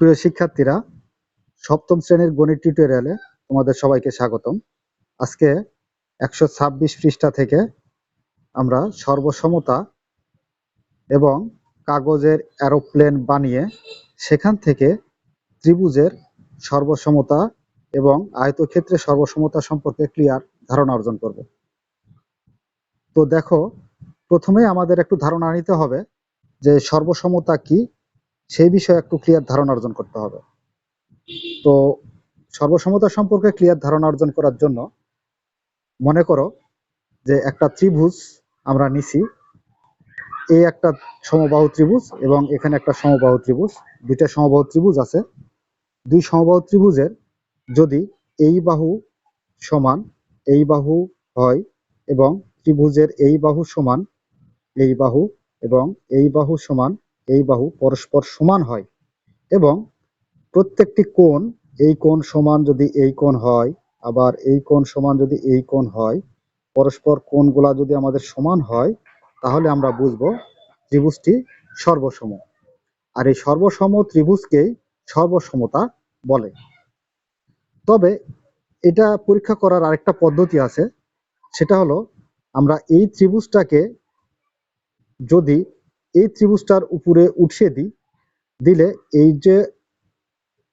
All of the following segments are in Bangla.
প্রিয় শিক্ষার্থীরা, সপ্তম শ্রেণির গণিত টিউটোরিয়ালে তোমাদের সবাইকে স্বাগতম। আজকে একশো ছাব্বিশ পৃষ্ঠা থেকে আমরা সর্বসমতা এবং কাগজের অ্যারোপ্লেন বানিয়ে সেখান থেকে ত্রিভুজের সর্বসমতা এবং আয়তক্ষেত্রে সর্বসমতা সম্পর্কে ক্লিয়ার ধারণা অর্জন করব। তো দেখো, প্রথমে আমাদের একটু ধারণা নিতে হবে যে সর্বসমতা কি সেই বিষয়ে একটু ক্লিয়ার ধারণা অর্জন করতে হবে। তো সর্বসমতা সম্পর্কে ক্লিয়ার ধারণা অর্জন করার জন্য মনে করো যে একটা ত্রিভুজ আমরা নিছি। এই একটা সমবাহু ত্রিভুজ এবং এখানে একটা সমবাহু ত্রিভুজ, দুইটা সমবাহু ত্রিভুজ আছে। দুই সমবাহু ত্রিভুজের যদি এই বাহু সমান এই বাহু হয় এবং ত্রিভুজের এই বাহু সমান এই বাহু এবং এই বাহু সমান এই বাহু পরস্পর সমান হয় এবং প্রত্যেকটি কোণ, এই কোণ সমান যদি এই কোণ হয়, আবার এই কোণ সমান যদি এই কোণ হয়, পরস্পর কোণগুলা যদি আমাদের সমান হয়, তাহলে আমরা বুঝব ত্রিভুজটি সর্বসম। আর এই সর্বসম ত্রিভুজকেই সর্বসমতা বলে। তবে এটা পরীক্ষা করার আরেকটা পদ্ধতি আছে, সেটা হলো আমরা এই ত্রিভুজটাকে যদি এই ত্রিভুজটার উপরে উঠিয়ে দিই, দিলে এই যে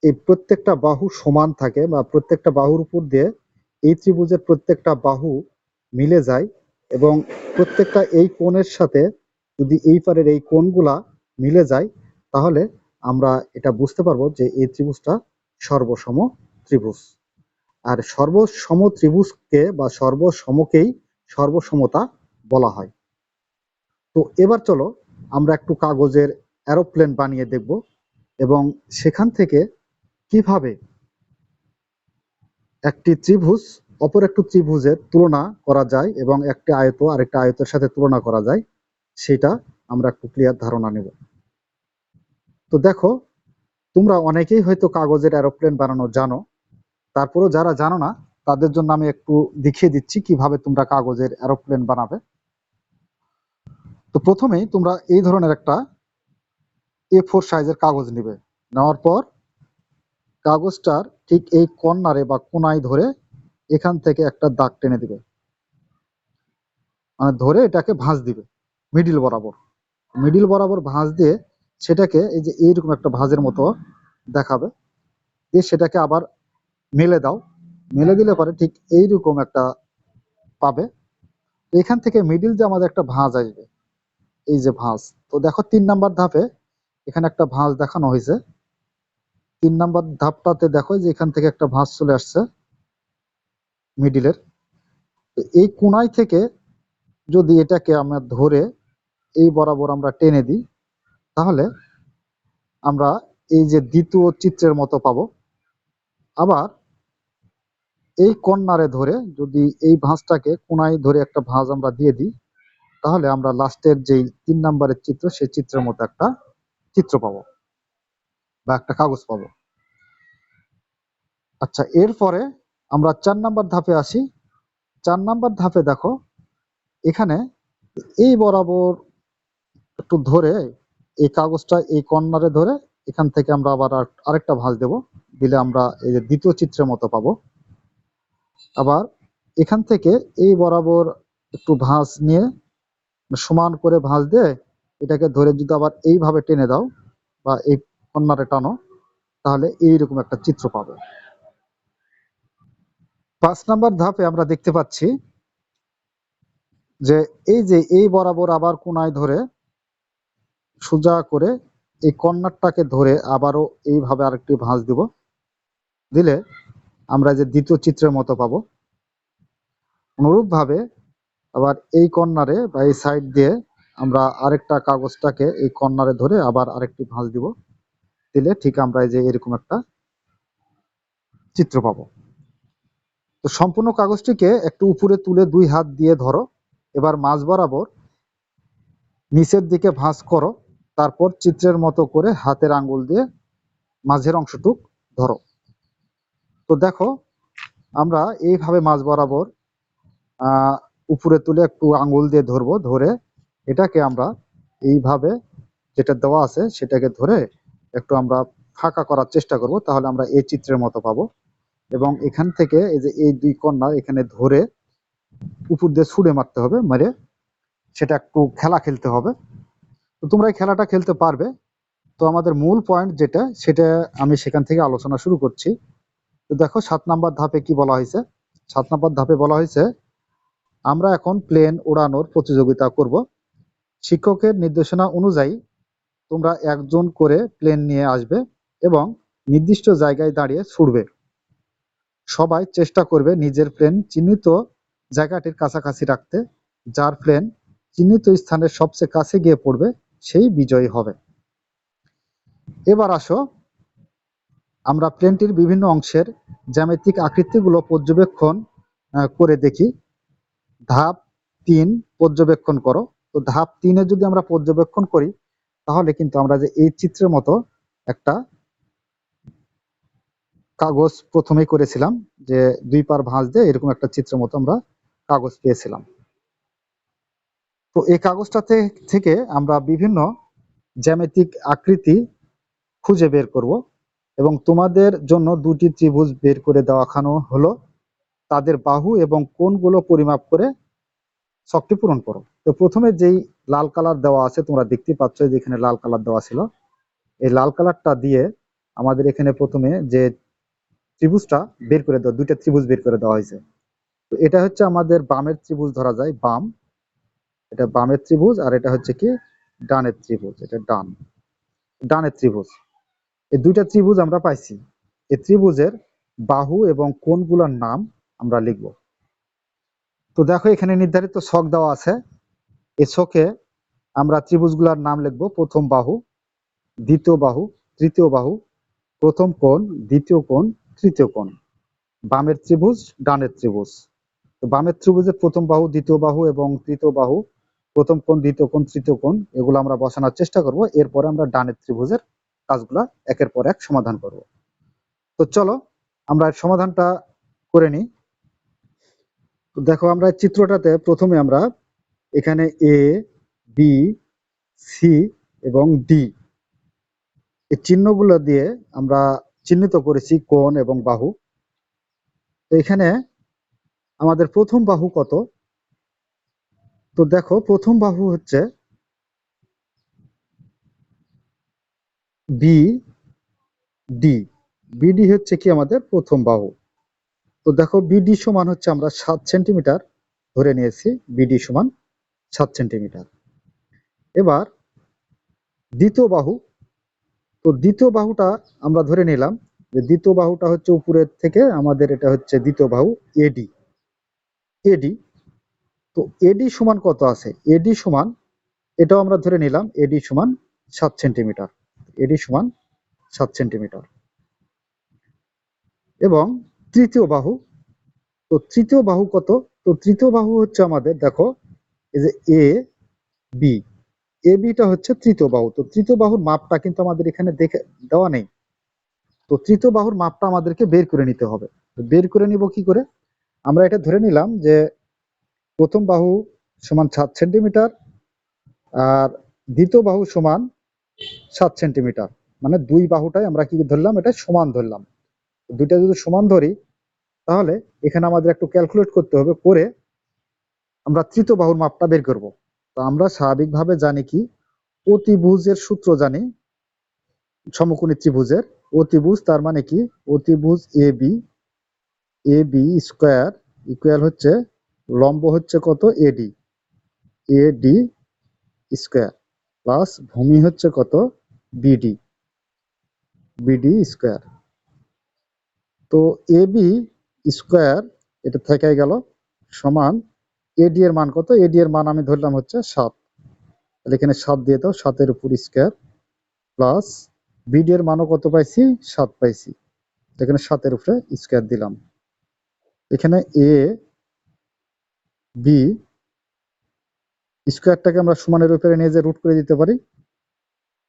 এই প্রত্যেকটা বাহু সমান থাকে বা প্রত্যেকটা বাহুর উপর দিয়ে এই ত্রিভুজের প্রত্যেকটা বাহু মিলে যায় এবং প্রত্যেকটা এই কোণের সাথে যদি এই পারের এই কোণগুলা মিলে যায়, তাহলে আমরা এটা বুঝতে পারব যে এই ত্রিভুজটা সর্বসম ত্রিভুজ। আর সর্বসম ত্রিভুজকে বা সর্বসমকেই সর্বসমতা বলা হয়। তো এবার চলো আমরা একটু কাগজের অ্যারোপ্লেন বানিয়ে দেখব এবং সেখান থেকে কীভাবে একটি ত্রিভুজ, অপর একটু ত্রিভুজের তুলনা করা যায় এবং একটি আয়ত আরেকটা আয়তের সাথে তুলনা করা যায়, সেটা আমরা একটু ক্লিয়ার ধারণা নেব। তো দেখো, তোমরা অনেকেই হয়তো কাগজের অ্যারোপ্লেন বানানো জানো, তারপরেও যারা জানো না, তাদের জন্য আমি একটু দেখিয়ে দিচ্ছি কীভাবে তোমরা কাগজের অ্যারোপ্লেন বানাবে। তো প্রথমেই তোমরা এই ধরনের একটা এ ফোর সাইজের কাগজ নেবে। নেওয়ার পর কাগজটার ঠিক এই কর্নারে বা কোনায় ধরে এখান থেকে একটা দাগ টেনে দিবে। মানে ধরে এটাকে ভাঁজ দিবে মিডিল বরাবর। মিডিল বরাবর ভাঁজ দিয়ে সেটাকে এই যে এইরকম একটা ভাঁজের মতো দেখাবে। দিয়ে সেটাকে আবার মেলে দাও। মেলে দিলে পরে ঠিক এইরকম একটা পাবে। এখান থেকে মিডিল যে আমাদের একটা ভাঁজ আসবে এই যে ভাঁজ। তো দেখো তিন নাম্বার ধাপে এখানে একটা ভাঁজ দেখানো হয়েছে। তিন নাম্বার ধাপটাতে দেখো যে এখান থেকে একটা ভাঁজ চলে আসছে মিডিলের। এই কোনায় থেকে যদি এটাকে আমরা ধরে এই বরাবর আমরা টেনে দিই, তাহলে আমরা এই যে দ্বিতীয় চিত্রের মতো পাবো। আবার এই কর্নারে ধরে যদি এই ভাঁজটাকে কোনায় ধরে একটা ভাঁজ আমরা দিয়ে দিই তাহলে আমরা লাস্টের যেই তিন নাম্বারের চিত্র, সেই চিত্রের মতো একটা চিত্র পাবো বা একটা কাগজ পাবো। আচ্ছা এরপরে আমরা চার নাম্বার ধাপে আসি। চার নাম্বার ধাপে দেখো, এখানে এই বরাবর একটু ধরে এই কাগজটা এই কর্নারে ধরে এখান থেকে আমরা আবার আরেকটা ভাঁজ দেব, দিলে আমরা এই যে দ্বিতীয় চিত্রের মতো পাবো। আবার এখান থেকে এই বরাবর একটু ভাঁজ নিয়ে সমান করে ভাঁজ দিয়ে এটাকে ধরে যদি আবার এইভাবে টেনে দাও বা এই কর্নারে টানো, তাহলে এইরকম একটা চিত্র পাবে। পাঁচ নাম্বার ধাপে আমরা দেখতে পাচ্ছি যে এই যে এই বরাবর আবার কোনায় ধরে সোজা করে এই কর্নারটাকে ধরে আবারও এইভাবে আরেকটি ভাঁজ দিব। দিলে আমরা যে দ্বিতীয় চিত্রের মতো পাবো। অনুরূপভাবে আবার এই কর্নারে বা এই সাইড দিয়ে আমরা আরেকটা কাগজটাকে এই কর্নারে ধরে আবার আরেকটি ভাঁজ দিব। দিলে ঠিক আমরা এই যে এরকম একটা চিত্র পাবো। তো সম্পূর্ণ কাগজটিকে একটু উপরে তুলে দুই হাত দিয়ে ধরো। এবার মাঝ বরাবর নিচের দিকে ভাঁজ করো। তারপর চিত্রের মতো করে হাতের আঙ্গুল দিয়ে মাঝের অংশটুক ধরো। তো দেখো, আমরা এইভাবে মাঝ বরাবর উপরে তুলে একটু আঙ্গুল দিয়ে ধরবো, ধরে এটাকে আমরা এইভাবে যেটা দেওয়া আছে সেটাকে ধরে একটু আমরা ফাঁকা করার চেষ্টা করব, তাহলে আমরা এই চিত্রের মতো পাবো। এবং এখান থেকে এই যে এই দুই কর্নার এখানে ধরে উপর দিয়ে ছুঁড়ে মারতে হবে, মেরে সেটা একটু খেলা খেলতে হবে। তো তোমরা এই খেলাটা খেলতে পারবে। তো আমাদের মূল পয়েন্ট যেটা, সেটা আমি সেখান থেকে আলোচনা শুরু করছি। তো দেখো, সাত নাম্বার ধাপে কি বলা হয়েছে? সাত নাম্বার ধাপে বলা হয়েছে আমরা এখন প্লেন ওড়ানোর প্রতিযোগিতা করব। শিক্ষকের নির্দেশনা অনুযায়ী তোমরা একজন করে প্লেন নিয়ে আসবে এবং নির্দিষ্ট জায়গায় দাঁড়িয়ে ছুড়বে সবাই চেষ্টা করবে নিজের প্লেন চিহ্নিত জায়গাটির কাছাকাছি রাখতে, যার প্লেন চিহ্নিত স্থানের সবচেয়ে কাছে গিয়ে পড়বে, সেই বিজয়ী হবে। এবার আসো। আমরা প্লেনটির বিভিন্ন অংশের জ্যামিতিক আকৃতিগুলো পর্যবেক্ষণ করে দেখি। ধাপ তিন পর্যবেক্ষণ করো। তো ধাপ তিনে যদি আমরা পর্যবেক্ষণ করি, তাহলে কিন্তু আমরা যে এই চিত্রের মতো একটা কাগজ প্রথমে করেছিলাম, যে দুই পার ভাঁজ দিয়ে এরকম একটা চিত্রের মতো আমরা কাগজ পেয়েছিলাম। তো এই কাগজটাতে থেকে আমরা বিভিন্ন জ্যামিতিক আকৃতি খুঁজে বের করব এবং তোমাদের জন্য দুটি ত্রিভুজ বের করে দেওয়াখানো হলো। তাদের বাহু এবং কোণগুলো পরিমাপ করে শক্তি পূরণ করো। তো প্রথমে যেই লাল কালার দেওয়া আছে, তোমরা দেখতে পাচ্ছ যে এখানে লাল কালার দেওয়া ছিল। এই লাল কালারটা দিয়ে আমাদের এখানে প্রথমে যে ত্রিভুজটা বের করে দেওয়া দুইটা ত্রিভুজ বের করে দেওয়া হয়েছে। তো এটা হচ্ছে আমাদের বামের ত্রিভুজ ধরা যায়, বাম। এটা বামের ত্রিভুজ আর এটা হচ্ছে কি? ডানের ত্রিভুজ, এটা ডান। ডানের ত্রিভুজ। এই দুইটা ত্রিভুজ আমরা পাইছি। এই ত্রিভুজের বাহু এবং কোণগুলোর নাম আমরা লিখব। তো দেখো এখানে নির্ধারিত ছক দেওয়া আছে। এই ছকে আমরা ত্রিভুজগুলোর নাম লিখব। প্রথম বাহু, দ্বিতীয় বাহু, তৃতীয় বাহু, প্রথম কোণ, দ্বিতীয় কোণ, তৃতীয় কোণ। বামের ত্রিভুজ, ডানের ত্রিভুজ। তো বামের ত্রিভুজের প্রথম বাহু, দ্বিতীয় বাহু এবং তৃতীয় বাহু, প্রথম কোণ, দ্বিতীয় কোণ, তৃতীয় কোণ, এগুলো আমরা বসানোর চেষ্টা করব। এরপরে আমরা ডানের ত্রিভুজের কাজগুলা একের পর এক সমাধান করব। তো চলো আমরা সমাধানটা করে নিই। তো দেখো আমরা চিত্রটাতে প্রথমে আমরা এখানে এ বি সি এবং ডি এই চিহ্নগুলো দিয়ে আমরা চিহ্নিত করেছি কোণ এবং বাহু। তো এখানে আমাদের প্রথম বাহু কত? তো দেখো প্রথম বাহু হচ্ছে বি ডি বিডি হচ্ছে কি আমাদের প্রথম বাহু। তো দেখো বিডি সমান হচ্ছে আমরা সাত সেন্টিমিটার ধরে নিয়েছি বিডি সমান সাত সেন্টিমিটার। এবার দ্বিতীয় বাহু, তো দ্বিতীয় বাহুটা আমরা ধরে নিলাম যে দ্বিতীয় বাহুটা হচ্ছে উপরের থেকে আমাদের এটা হচ্ছে দ্বিতীয় বাহু এডি এডি তো এডি সমান কত আছে? এডি সমান, এটাও আমরা ধরে নিলাম এডি সমান সাত সেন্টিমিটার। এডি সমান সাত সেন্টিমিটার। এবং তৃতীয় বাহু। তো তৃতীয় বাহু কত? তো তৃতীয় বাহু হচ্ছে আমাদের, দেখো, এই যে এ বি এ বিটা হচ্ছে তৃতীয় বাহু। তো তৃতীয় বাহুর মাপটা কিন্তু আমাদের এখানে দেখে দেওয়া নেই। তো তৃতীয় বাহুর মাপটা আমাদেরকে বের করে নিতে হবে। বের করে নিব কি করে? আমরা এটা ধরে নিলাম যে প্রথম বাহু সমান সাত সেন্টিমিটার আর দ্বিতীয় বাহু সমান সাত সেন্টিমিটার। মানে দুই বাহুটাই আমরা কি ধরলাম? এটা সমান ধরলাম। দুইটা যদি সমান ধরি, তাহলে এখানে আমাদের একটু ক্যালকুলেট করতে হবে, করে আমরা তৃতীয় বাহুর মাপটা বের করব। তো আমরা স্বাভাবিকভাবে জানি কি? অতিভুজের সূত্র জানি, সমকোণী ত্রিভুজের। অতিভুজ তার মানে কি? অতিভুজ A B A B square equal হচ্ছে, লম্ব হচ্ছে কত? এডি এডি স্কোয়ার প্লাস ভূমি হচ্ছে কত? বিডি বিডি স্কোয়ার তো এ বি স্কোয়ার, এটা থেকে গেল, সমান এডি এর মান কত? এডি এর মান আমি ধরলাম হচ্ছে সাত। এখানে সাত দিয়ে দাও, সাতের উপর স্কোয়ার প্লাস বিডি এর মানও কত পাইছি? সাত পাইছি। এখানে সাতের উপরে স্কোয়ার দিলাম। এখানে এ বি স্কোয়ারটাকে আমরা সমানের উপরে নিয়ে যে রুট করে দিতে পারি।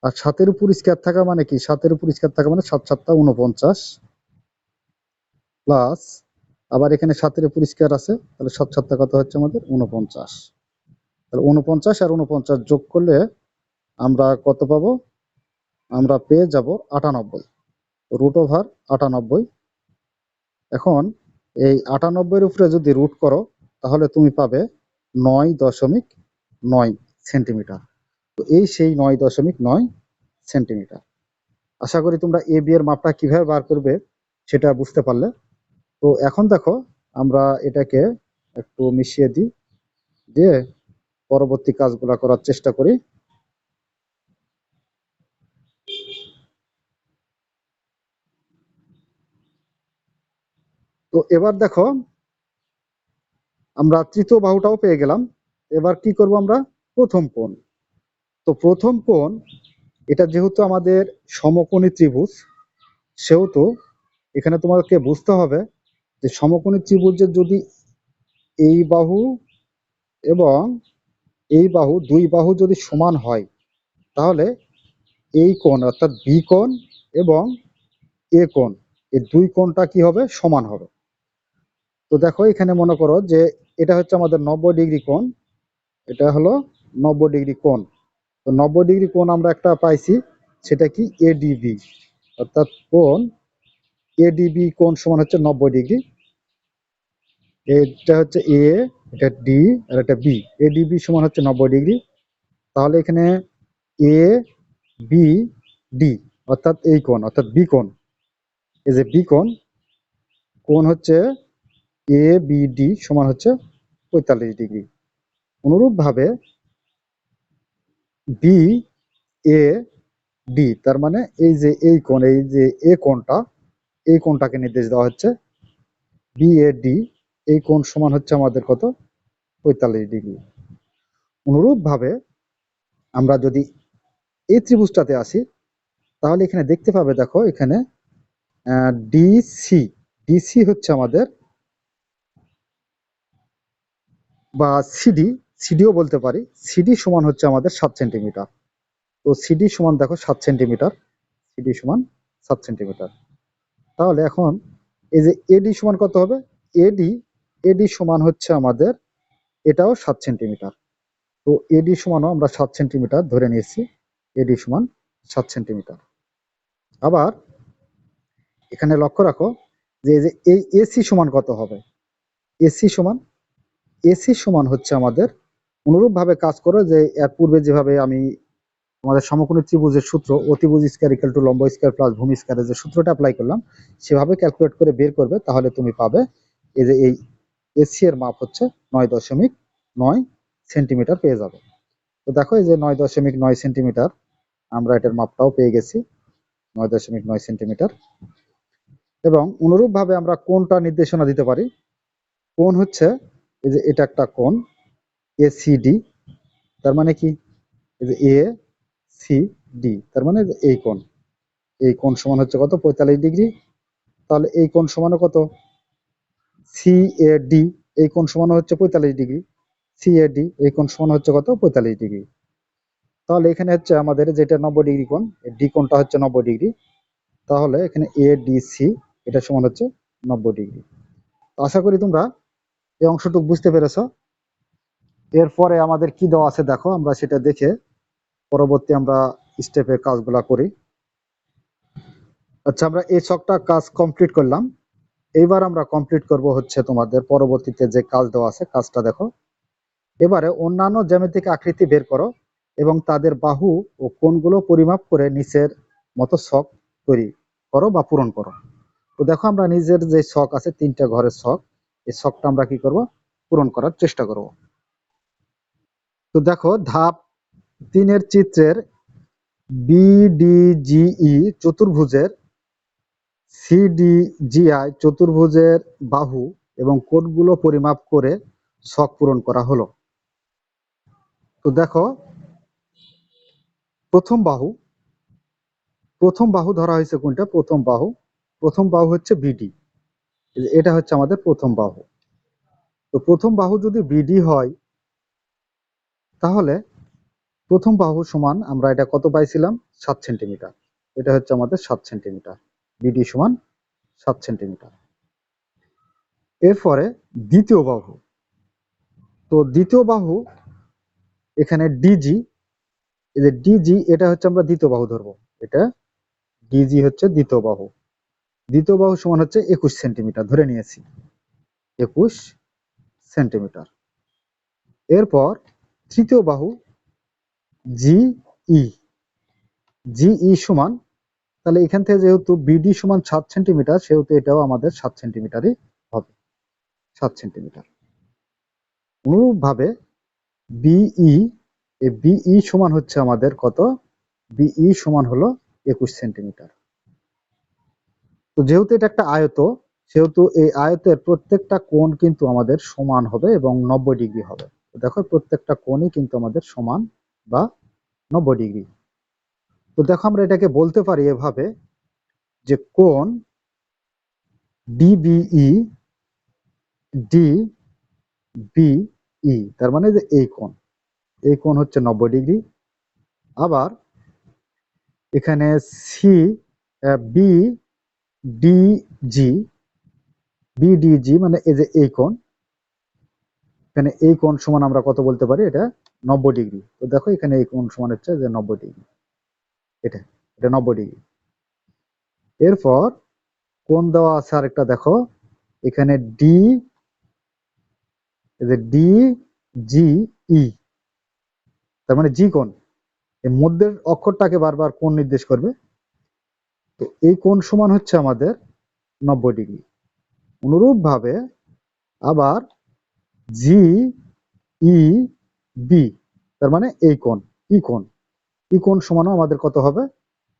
আর সাতের উপর স্কোয়ার থাকা মানে কি? সাতের উপর স্কোয়ার থাকা মানে সাত সাতটা উনপঞ্চাশ প্লাস আবার এখানে সাতের পরিষ্কার আছে, তাহলে সাত সাতটা কত হচ্ছে আমাদের? উনপঞ্চাশ তাহলে উনপঞ্চাশ আর উনপঞ্চাশ যোগ করলে আমরা কত পাবো? আমরা পেয়ে যাব আটানব্বই। রুট ওভার আটানব্বই। এখন এই আটানব্বইয়ের উপরে যদি রুট করো, তাহলে তুমি পাবে নয় দশমিক নয় সেন্টিমিটার। তো এই সেই নয় দশমিক নয় সেন্টিমিটার। আশা করি তোমরা এ বি এর মাপটা কীভাবে বার করবে সেটা বুঝতে পারলে। তো এখন দেখো, আমরা এটাকে একটু মিশিয়ে দিই, দিয়ে পরবর্তী কাজগুলা করার চেষ্টা করি। তো এবার দেখো, আমরা তৃতীয় বাহুটাও পেয়ে গেলাম। এবার কি করব আমরা? প্রথম কোণ। তো প্রথম কোণ, এটা যেহেতু আমাদের সমকোণী ত্রিভুজ, সেহেতু এখানে তোমাকে বুঝতে হবে সমকোণী ত্রিভুজের যদি এই বাহু এবং এই বাহু, দুই বাহু যদি সমান হয়, তাহলে এই কোণ অর্থাৎ বি কোণ এবং এ কোণ, এই দুই কোণটা কি হবে? সমান হবে। তো দেখো, এখানে মনে করো যে এটা হচ্ছে আমাদের নব্বই ডিগ্রি কোণ, এটা হলো নব্বই ডিগ্রি কোণ। তো নব্বই ডিগ্রি কোণ আমরা একটা পাইছি, সেটা কি? এডিবি অর্থাৎ কোণ এডিবি কোণ সমান হচ্ছে নব্বই ডিগ্রি। এটা হচ্ছে এ এটা ডি আর এটা বি এডিবি সমান হচ্ছে নব্বই ডিগ্রি। তাহলে এখানে এ বি ডি অর্থাৎ এই কোণ, অর্থাৎ বি কোণ। এই যে বি কোণ কোণ হচ্ছে এ বি ডি সমান হচ্ছে পঁয়তাল্লিশ ডিগ্রি। অনুরূপভাবে বি এ ডি তার মানে এই যে এই কোণ, এই যে এ কোণটা এই কোণটাকে নির্দেশ দেওয়া হচ্ছে। বি এ ডি এই কোণ সমান হচ্ছে আমাদের কত? পঁয়তাল্লিশ ডিগ্রি। অনুরূপভাবে আমরা যদি এই ত্রিভুজটাতে আসি, তাহলে এখানে দেখতে পাবে দেখো, এখানে ডিসি ডিসি হচ্ছে আমাদের, বা সিডি সিডিও বলতে পারি। সিডি সমান হচ্ছে আমাদের সাত সেন্টিমিটার। তো সিডি সমান দেখো সাত সেন্টিমিটার। সিডি সমান সাত সেন্টিমিটার। তাহলে এখন এই যে এডি সমান কত হবে? এডি এডি সমান হচ্ছে আমাদের এটাও সাত সেন্টিমিটার। তো এডি সমানও আমরা সাত সেন্টিমিটার ধরে নিয়েছি। এডি সমান সাত সেন্টিমিটার। আবার এখানে লক্ষ্য রাখো যে এই যে এই এসি সমান কত হবে? এসি সমান এসি সমান হচ্ছে আমাদের অনুরূপভাবে কাজ করো যে এর পূর্বে যেভাবে আমি আমাদের সমকোণী ত্রিভুজের সূত্র অতিভুজ স্কয়ার ইকাল টু লম্ব স্কয়ার প্লাস ভূমি স্কয়ারের যে সূত্রটা অ্যাপ্লাই করলাম, সেভাবে ক্যালকুলেট করে বের করবে, তাহলে তুমি পাবে এই যে এই এসি এর মাপ হচ্ছে নয় দশমিক নয় সেন্টিমিটার পেয়ে যাবে। তো দেখো এই যে নয় দশমিক নয় সেন্টিমিটার আমরা এটার মাপটাও পেয়ে গেছি, নয় দশমিক নয় সেন্টিমিটার এবং অনুরূপভাবে আমরা কোনটা নির্দেশনা দিতে পারি। কোন হচ্ছে এই যে এটা একটা কোন এসিডি তার মানে কি? এই যে এ সি ডি তার মানে এই কোণ। এই কোণ সমান হচ্ছে কত? পঁয়তাল্লিশ ডিগ্রি। তাহলে এই কোণ সমান কত? সি এ ডি এই কোণ সমান হচ্ছে পঁয়তাল্লিশ ডিগ্রি। সি এ ডি এই কোণ সমান হচ্ছে কত? পঁয়তাল্লিশ ডিগ্রি। তাহলে এখানে হচ্ছে আমাদের যেটা নব্বই ডিগ্রি কোণ ডি কোণটা হচ্ছে নব্বই ডিগ্রি। তাহলে এখানে এ ডি সি এটা সমান হচ্ছে নব্বই ডিগ্রি। আশা করি তোমরা এই অংশটুকু বুঝতে পেরেছ। এরপরে আমাদের কি দেওয়া আছে দেখো, আমরা সেটা দেখে পরবর্তী আমরা স্টেপে কাজগুলা করি। আচ্ছা আমরা এই ছকটা কাজ কমপ্লিট করলাম। এইবার আমরা কমপ্লিট করব হচ্ছে তোমাদের পরবর্তীতে যে কাজ দেওয়া আছে, কাজটা দেখো। এবারে অন্যান্য জ্যামিতিক আকৃতি বের করো এবং তাদের বাহু ও কোণগুলো পরিমাপ করে নিচের মতো শখ তৈরি করো বা পূরণ করো। তো দেখো, আমরা নিজের যে শখ আছে, তিনটা ঘরের শখ এই শখটা আমরা কি করব? পূরণ করার চেষ্টা করব। তো দেখো, ধাপ তিনের চিত্রের বিডিজিই চতুর্ভুজের সিডিজিআই চতুর্ভুজের বাহু এবং কোণগুলো পরিমাপ করে ছক পূরণ করা হলো। তো দেখো, প্রথম বাহু প্রথম বাহু ধরা হয়েছে কোনটা? প্রথম বাহু। প্রথম বাহু হচ্ছে বিডি এটা হচ্ছে আমাদের প্রথম বাহু। তো প্রথম বাহু যদি বিডি হয়, তাহলে প্রথম বাহু সমান আমরা এটা কত পাইছিলাম? সাত সেন্টিমিটার। এটা হচ্ছে আমাদের সাত সেন্টিমিটার। বিডি সমান সাত সেন্টিমিটার। এরপরে দ্বিতীয় বাহু। তো দ্বিতীয় বাহু এখানে ডিজি। এই যে ডিজি, এটা হচ্ছে আমরা দ্বিতীয় বাহু ধরবো। এটা ডিজি হচ্ছে দ্বিতীয় বাহু। দ্বিতীয় বাহু সমান হচ্ছে একুশ সেন্টিমিটার। ধরে নিয়েছি। একুশ সেন্টিমিটার। এরপর তৃতীয় বাহু জি ই, জি সমান, তাহলে এখান থেকে যেহেতু বিডি সমান সাত সেন্টিমিটার, সেহেতু এটাও আমাদের সাত সেন্টিমিটারই হবে, সাত সেন্টিমিটার। অনুরূপভাবে বিই বিই সমান হচ্ছে আমাদের কত? বিই সমান হলো একুশ সেন্টিমিটার। তো যেহেতু এটা একটা আয়ত, সেহেতু এই আয়তের প্রত্যেকটা কোণ কিন্তু আমাদের সমান হবে এবং নব্বই ডিগ্রি হবে। দেখো প্রত্যেকটা কোণই কিন্তু আমাদের সমান বা নব্বই ডিগ্রি। তো দেখো আমরা এটাকে বলতে পারি এভাবে যে কোন ডিবিই ডি বিই তার মানে যে এই কোণ। এই কোণ হচ্ছে নব্বই ডিগ্রি। আবার এখানে সি বি, ডিজি, বিডিজি মানে এই যে এই কোণ। এখানে এই কোণ সমান আমরা কত বলতে পারি? এটা নব্বই ডিগ্রি। তো দেখো এখানে এই কোণ সমান হচ্ছে যে নব্বই ডিগ্রি। এটা এটা নব্বই ডিগ্রি। এরপর কোণ দেওয়া আছে আরেকটা দেখো। এখানে ডি ডি জি ই তার মানে জি কোণ। এর মধ্যের অক্ষরটাকে বারবার কোণ নির্দেশ করবে। তো এই কোণ সমান হচ্ছে আমাদের নব্বই ডিগ্রি। অনুরূপ ভাবে আবার জি ই বি তার মানে এই কোণ, ই কোণ। ই কোণ সমানও আমাদের কত হবে?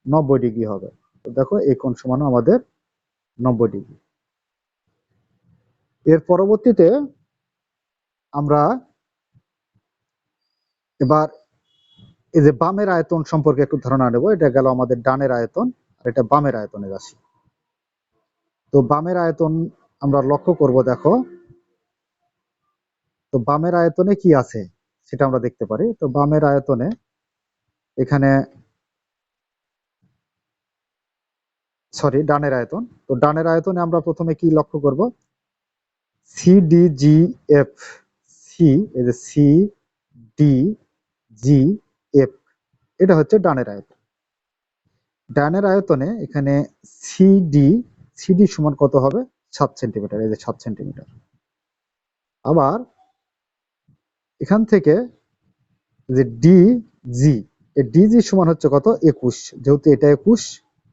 নব্বই ডিগ্রি হবে। দেখো, এই কোণ সমানও আমাদের নব্বই ডিগ্রি। এর পরবর্তীতে আমরা এবার এই যে বামের আয়তন সম্পর্কে একটু ধারণা নেব। এটা গেল আমাদের ডানের আয়তন, আর এটা বামের আয়তনের রাশি তো বামের আয়তন আমরা লক্ষ্য করব, দেখো তো বামের আয়তনে কি আছে? সেটা আমরা দেখতে পারি। তো বামের আয়তনে এখানে সরি, ডানের আয়তন। তো ডানের আয়তনে আমরা প্রথমে কি লক্ষ্য করব? C D G F C এই যে সি ডি জি এফ এটা হচ্ছে ডানের আয়তন। ডানের আয়তনে এখানে সিডি সিডি সমান কত হবে? সাত সেন্টিমিটার, এই যে সাত সেন্টিমিটার। আবার এখান থেকে যে ডি জি এই ডিজি সমান হচ্ছে কত? একুশ। যেহেতু এটা একুশ,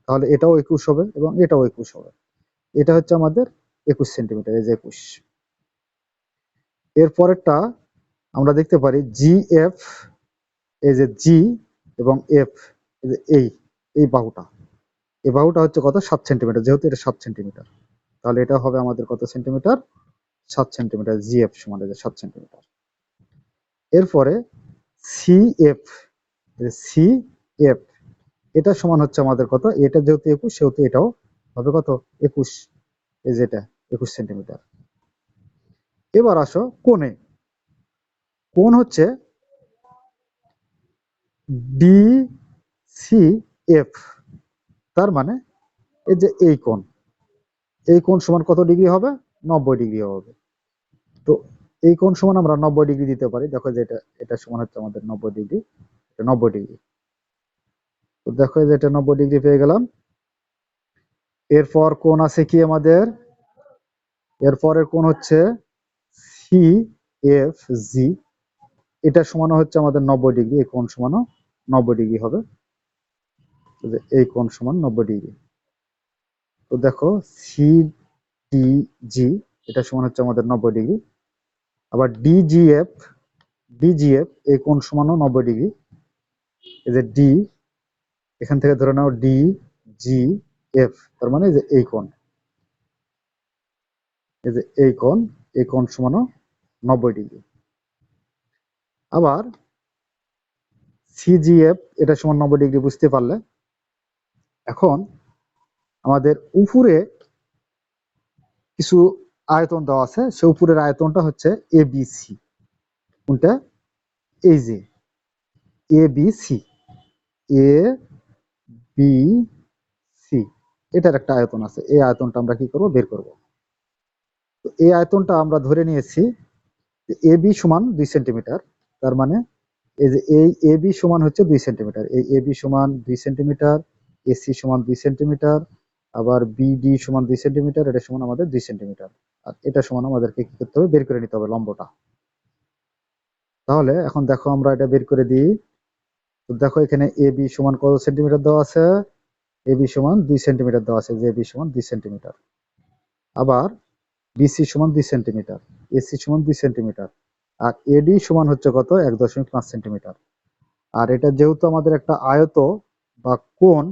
তাহলে এটাও একুশ হবে এবং এটাও একুশ হবে। এটা হচ্ছে আমাদের একুশ সেন্টিমিটার, এই যে একুশ। এর পরেরটা আমরা দেখতে পারি জি এফ এই যে জি এবং এফ এই এই বাহুটা। এই বাহুটা হচ্ছে কত? সাত সেন্টিমিটার। যেহেতু এটা সাত সেন্টিমিটার, তাহলে এটা হবে আমাদের কত সেন্টিমিটার? সাত সেন্টিমিটার জি এফ সমান সাত সেন্টিমিটার। এরপরে সি এফ সি এফ এটা সমান হচ্ছে আমাদের কত? এটা যেহেতু একুশ, সেহেতু এটাও হবে কত? একুশ, এই যেটা একুশ সেন্টিমিটার। এবার আসো কোণে। কোণ হচ্ছে ডি সি এফ তার মানে এই যে এই কোণ। এই কোণ সমান কত ডিগ্রি হবে? নব্বই ডিগ্রি হবে। তো এই কোণ সমান আমরা নব্বই ডিগ্রি দিতে পারি? দেখো যে এটা এটা সমান হচ্ছে আমাদের নব্বই ডিগ্রি, এটা নব্বই ডিগ্রি। তো দেখো যে এটা নব্বই ডিগ্রি পেয়ে গেলাম। এরপর কোণ আছে কি আমাদের? এরপরের কোণ হচ্ছে সি এফ জি এটা সমানও হচ্ছে আমাদের নব্বই ডিগ্রি, এই কোণ সমানও নব্বই ডিগ্রি হবে। এই কোণ সমান নব্বই ডিগ্রি। তো দেখো সি ডি জি এটা সমান হচ্ছে আমাদের নব্বই ডিগ্রি। আবার ডিজিএফ ডিজিএফ এই কোণ সমানও নব্বই ডিগ্রি। এই যে ডি এখান থেকে ধরে নাও ডি জি এফ তার মানে এই যে এই কোণ। এই যে এই কোণ এই কোণ সমানও নব্বই ডিগ্রি। আবার সিজিএফ এটা সমান নব্বই ডিগ্রি বুঝতে পারলে, এখন আমাদের উপরে কিছু আয়তন দেওয়া আছে, সে উপরের আয়তনটা হচ্ছে এ বি সি কোনটা? এই যে A B C A B C এটার একটা আয়তন আছে, এই আয়তনটা আমরা কি করব? বের করব। তো এই আয়তনটা আমরা ধরে নিয়েছি এ বি সমান দুই সেন্টিমিটার, তার মানে এই যে এই এ বি সমান হচ্ছে দুই সেন্টিমিটার। এই এ বি সমান দুই সেন্টিমিটার এসি সমান দুই সেন্টিমিটার, আবার বিডি সমান দুই সেন্টিমিটার, এটা সমান আমাদের দুই সেন্টিমিটার। এটা সমান আমাদেরকে কি করতে হবে? বের করে নিতে হবে লম্বটা। তাহলে এখন দেখো আমরা এটা বের করে দিই। দেখো এখানে এ বি সমান কত সেন্টিমিটার দেওয়া আছে? এ বি সমান দুই সেন্টিমিটার দেওয়া আছে যে বি সমান দুই সেন্টিমিটার। আবার বিসি সমান দুই সেন্টিমিটার এসি সমান দুই সেন্টিমিটার, আর এডি সমান হচ্ছে কত? এক দশমিক পাঁচ সেন্টিমিটার। আর এটা যেহেতু আমাদের একটা আয়ত বা কোণ,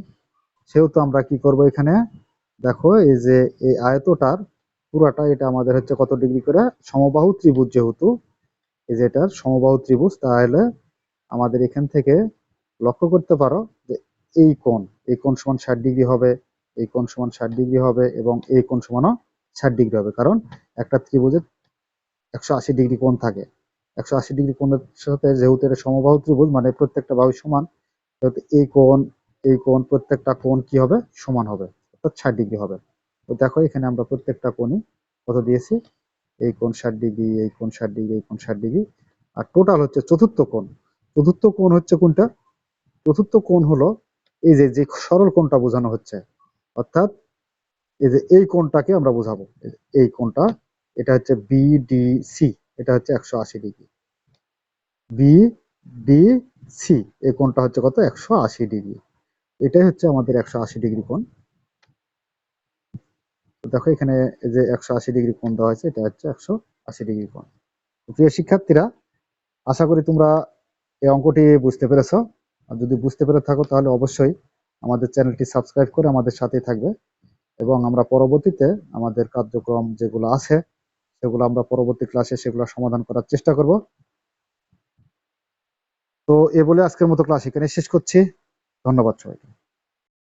সেহেতু আমরা কি করব এখানে? দেখো এই যে এই আয়তটার পুরাটা এটা আমাদের হচ্ছে কত ডিগ্রি করে? সমবাহু ত্রিভুজ যেহেতু, এই যে এটার সমবাহু ত্রিভুজ, তাহলে আমাদের এখান থেকে লক্ষ্য করতে পারো যে এই কোণ এই কোণ সমান ষাট ডিগ্রি হবে, এই কোণ সমান ষাট ডিগ্রি হবে এবং এই কোণ সমানও ষাট ডিগ্রি হবে। কারণ একটা ত্রিভুজের একশো আশি ডিগ্রি কোণ থাকে। একশো আশি ডিগ্রি কোণের সাথে যেহেতু এটা সমবাহু ত্রিভুজ মানে প্রত্যেকটা বাহু সমান এই কোণ এই কোণ প্রত্যেকটা কোণ কি হবে? সমান হবে, অর্থাৎ ষাট ডিগ্রি হবে। তো দেখো, এখানে আমরা প্রত্যেকটা কোণই কত দিয়েছি? এই কোণ ষাট ডিগ্রি, এই কোণ ষাট ডিগ্রি, এই কোণ ষাট ডিগ্রি। আর টোটাল হচ্ছে চতুর্থ কোণ। চতুর্থ কোণ হচ্ছে কোনটা? চতুর্থ কোণ হলো এই যে যে সরল কোণটা বোঝানো হচ্ছে। অর্থাৎ এই যে, এই কোণটাকে আমরা বোঝাবো। এই কোণটা, এটা হচ্ছে বিডিসি এটা হচ্ছে একশো আশি ডিগ্রি। বি বিডিসি এই কোণটা হচ্ছে কত? একশো আশি ডিগ্রি। এটাই হচ্ছে আমাদের একশো আশি ডিগ্রি কোণ। দেখো এখানে যে একশো আশি ডিগ্রি কোণ দেওয়া হয়েছে, এটা হচ্ছে একশো আশি ডিগ্রি কোণ। প্রিয় শিক্ষার্থীরা, আশা করি তোমরা এই অঙ্কটি বুঝতে পেরেছ। আর যদি বুঝতে পেরে থাকো, তাহলে অবশ্যই আমাদের চ্যানেলটি সাবস্ক্রাইব করে আমাদের সাথেই থাকবে। এবং আমরা পরবর্তীতে আমাদের কার্যক্রম যেগুলো আছে, সেগুলো আমরা পরবর্তী ক্লাসে সেগুলো সমাধান করার চেষ্টা করব। তো এ বলে আজকের মতো ক্লাস এখানে শেষ করছি। ধন্যবাদ সবাইকে।